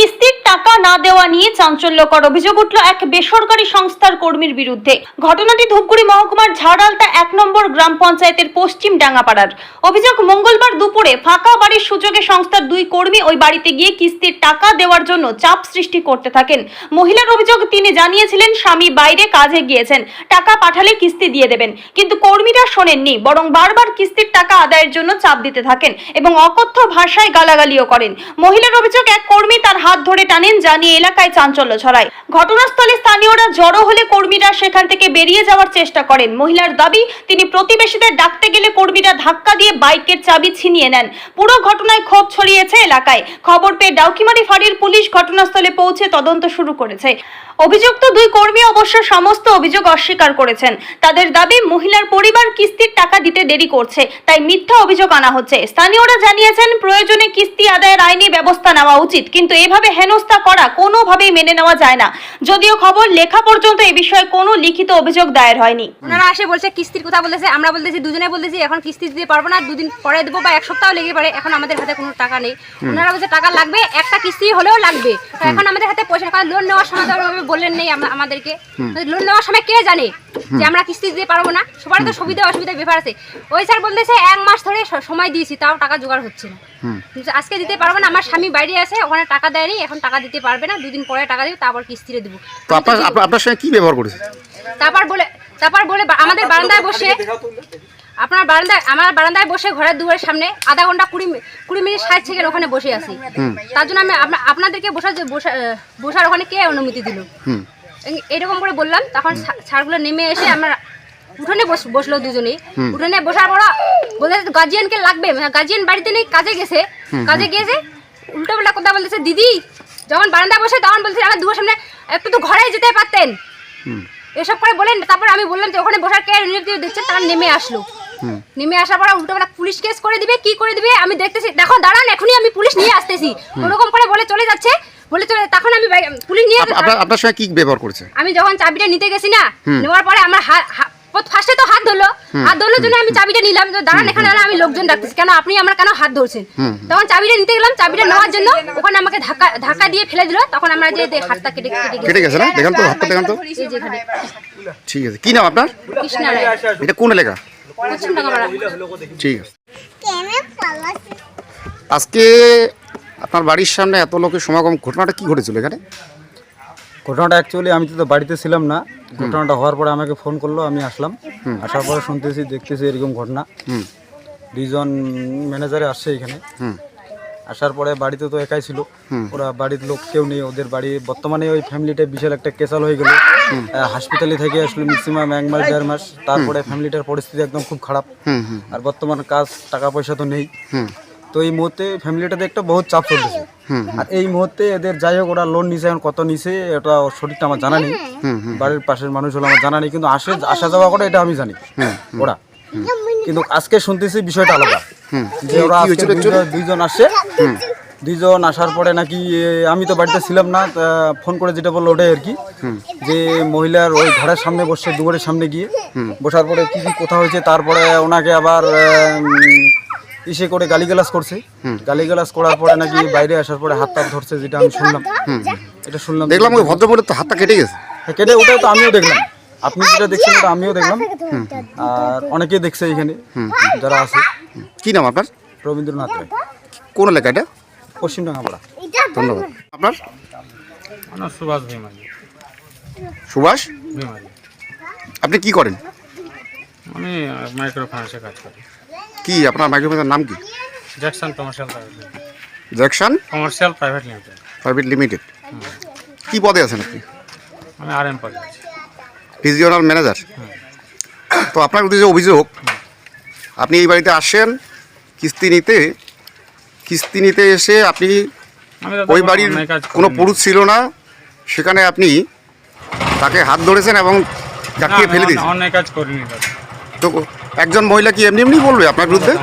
কিস্তির টাকা না দেওয়া নিয়ে চাঞ্চল্যকর অভিযোগ উঠল এক বেসরকারি সংস্থার কর্মীর বিরুদ্ধে। ঘটনাটি ধূপগুড়ি মহকুমার ঝাড়ালতা এক নম্বর গ্রাম পঞ্চায়েতের পশ্চিম ডাঙ্গাপাড়ার। অভিযোগ মঙ্গলবার দুপুরে ফাঁকা বাড়ির সুযোগে সংস্থার দুই কর্মী ওই বাড়িতে গিয়ে কিস্তির টাকা দেওয়ার জন্য চাপ সৃষ্টি করতে থাকেন। মহিলার অভিযোগ তিনি জানিয়েছিলেন, স্বামী বাইরে কাজে গিয়েছেন, টাকা পাঠালে কিস্তি দিয়ে দেবেন। কিন্তু কর্মীরা শোনেননি, বরং বারবার কিস্তির টাকা আদায়ের জন্য চাপ দিতে থাকেন এবং অকথ্য ভাষায় গালাগালিও করেন। মহিলার অভিযোগ, এক কর্মী তার হাত ধরে টানেন যা নিয়ে এলাকায় চাঞ্চল্য ছড়ায়। ঘটনাস্থলে স্থানীয়রা জড়ো হলে কর্মীরা সেখান থেকে বেরিয়ে যাওয়ার চেষ্টা করেন। মহিলার দাবি, তিনি প্রতিবেশীদের ডাকতে গেলে কর্মীরা ধাক্কা দিয়ে বাইকের চাবি ছিনিয়ে নেন। পুরো ঘটনায় ক্ষোভ ছড়িয়েছে এলাকায়। খবর পেয়ে ডাউকিমারি ফাঁড়ির পুলিশ ঘটনাস্থলে পৌঁছে তদন্ত শুরু করেছে। অভিযুক্ত দুই কর্মী অবশ্য সমস্ত অভিযোগ অস্বীকার করেছেন। তাদের দাবি মহিলার পরিবার কিস্তির টাকা দিতে দেরি করছে তাই মিথ্যা অভিযোগ আনা হচ্ছে। স্থানীয়রা জানিয়েছেন প্রয়োজনে কিস্তি আদায়ের আইনি ব্যবস্থা নেওয়া উচিত কিন্তু এভাবে হেনস্থা করা কোনোভাবেই মেনে নেওয়া যায় না। যদিও খবর লেখা পর্যন্ত এ বিষয়ে কোনো লিখিত অভিযোগ দায়ের হয়নি। ওনারা আসে বলছে কিস্তির কথা বলতেছে আমরা বলতেছি দুজনে বলতেছি এখন কিস্তি দিতে পারব না দুদিন পরে দেবো বা এক সপ্তাহ লেগে পারে এখন আমাদের হাতে কোনো টাকা নেই। ওনারা বলছে টাকা লাগবে একটা কিস্তি হলেও লাগবে। এখন আমাদের হাতে পয়সা টাকা লোন নেওয়ার সময় বললেন নেই আমাদেরকে। লোন নেওয়ার সময় কে জানে যে আমরা কিস্তি দিতে পারব না? সবার তো সুবিধা অসুবিধা ব্যাপার আছে। ওই স্যার বলতেছে এক মাস ধরে সময় দিয়েছি তাও টাকা জোগাড় হচ্ছে না। আজকে দিতে পারব না। আমার স্বামী বাইরে আছে ওখানে টাকা দেয়নি এখন টাকা দিতে পারবে না। দুদিন পরে টাকা দিব তারপর কিস্তিতে দেবো। আপনার সঙ্গে কি ব্যবহার করেছে? তারপর বলে তারপর বলে আমাদের বারান্দায় বসে আপনার বারান্দায় আমার বারান্দায় বসে ঘরের দুয়ারের সামনে আধা ঘণ্টা কুড়ি কুড়ি মিনিট ষাট সেকেন্ড ওখানে বসে আছি। তার জন্য আমি আপনা- আপনাদেরকে বসার বসার ওখানে কে অনুমতি দিল? এরকম করে বললাম তখন ছাড়গুলো নেমে এসে আমার উঠোনে বস- বসল দুজনেই। উঠোনে বসার পর বলে গার্জিয়ানকে লাগবে? গার্জিয়ান বাড়িতে নেই কাজে গেছে। কাজে গিয়েছে উল্টো পাল্টা কথা বলতেছে দিদি যখন বারান্দায় বসে তখন বলছে আমার দুয়ার সামনে একটু তো ঘরে যেতে পারতেন। এসব করে বলেন তারপর আমি বললাম যে ওখানে বসার কে দিচ্ছে? তার নেমে আসলো। নেমে আসার পর উল্টো বেলা পুলিশ কেস করে দিবে কি করে দিবে আমি দেখতেছি। দেখো দাঁড়ান এখনই আমি পুলিশ নিয়ে আসতেছি। ওরকম করে বলে চলে যাচ্ছে বলে চলে তখন আমি পুলিশ নিয়ে আপ- আপনার আপনার সঙ্গে কি ব্যবহার করেছে? আমি যখন চাবিটা নিতে গেছি না নেওয়ার পরে আমার ফার্স্টে তো হাত ধরলো। হাত ধরলোর জন্য আমি চাবিটা নিলাম দাঁড়ান এখানে আমি লোকজন ডাকতেছি। কেন আপনি আমার কেন হাত ধরছেন? তখন চাবিটা নিতে গেলাম চাবিটা নেওয়ার জন্য ওখানে আমাকে ধাক্কা ধাক্কা দিয়ে ফেলে দিল। তখন আমরা যে হাতটা কেটে কেটে গেছে। না? দেখান তো হাতটা দেখান তো। এই যে এখানে। ঠিক আছে। কি নাম আপনার? কৃষ্ণা এটা কোন এলাকা? ঠিক আছে। আজকে আপনার বাড়ির সামনে এত লোকের সমাগম ঘটনাটা কি ঘটেছিল এখানে? ঘটনাটা অ্যাকচুয়ালি আমি তো বাড়িতে ছিলাম না। ঘটনাটা হওয়ার পরে আমাকে ফোন করল আমি আসলাম। আসার পরে শুনতেছি দেখতেছি এরকম ঘটনা। হুম। দুইজন ম্যানেজারে আসছে এখানে। হুম। আসার পরে বাড়িতে তো একাই ছিল। ওরা বাড়ির লোক কেউ নেই ওদের বাড়ি বর্তমানে ওই ফ্যামিলিটা বিশাল একটা কেসাল হয়ে গেল। হসপিটালে থেকে আসলো ম্যাক্সিমাম এক মাস দেড় মাস। তারপরে ফ্যামিলিটার পরিস্থিতি একদম খুব খারাপ। আর বর্তমান কাজ টাকা পয়সা তো নেই। তো এই মুহূর্তে ফ্যামিলিটাতে একটা বহুত চাপ চলতেছে। আর এই মুহূর্তে এদের যাই হোক ওরা লোন নিছে এখন কত নিছে এটা সঠিকটা আমার জানা নেই। বাড়ির পাশের মানুষ হলো আমার জানা নেই কিন্তু আসে আসা যাওয়া করে এটা আমি জানি ওরা। কিন্তু আজকে শুনতেছি বিষয়টা আলাদা। যে ওরা দুইজন- দুইজন আসার পরে নাকি আমি তো বাড়িতে ছিলাম না ফোন করে যেটা বলল ওটাই আর কি। যে মহিলার ওই ঘরের সামনে বসে দুয়ারের সামনে গিয়ে। বসার পরে কি কি কথা হয়েছে তারপরে ওনাকে আবার ইসে করে গালিগালাজ করছে। গালিগালাজ করার পরে নাকি বাইরে আসার পরে হাত টাত ধরছে যেটা আমি শুনলাম। এটা শুনলাম। দেখলাম ওই ভদ্রমহিলার তো হাতটা কেটে গেছে। হ্যাঁ, কেটে ওটাই তো আমিও দেখলাম। আপনি যেটা দেখছেন ওটা আমিও দেখলাম। আর অনেকেই দেখছে এখানে। যারা আছে। কি নাম আপনার? রবীন্দ্রনাথ রায়। কোন এলাকা এটা? পশ্চিম ডাঙ্গাপাড়া ধন্যবাদ। আপনার? আমার সুভাষ ভীমালি সুভাষ? ভীমালি আপনি কি করেন? আমি মাইক্রো ফাইন্যান্সে কাজ করি। কি আপনার মাইক্রোফোনের নাম কি? Jackson commercial private Jackson commercial private limited private limited কি পদে আছেন আপনি? আমি আর এম পদে আছি। Regional manager. তো আপনার যে অভিযোগ আপনি এই বাড়িতে আসেন কিস্তি নিতে কিস্তি নিতে এসে আপনি ওই বাড়ির কোনো পুরুষ ছিল না সেখানে আপনি তাকে হাত ধরেছেন এবং চাকিয়ে ফেলে দিয়েছেন। অন্যায় কাজ করিনি তো একজন মহিলা কি এমনি এমনি বলবে আপনার বিরুদ্ধে?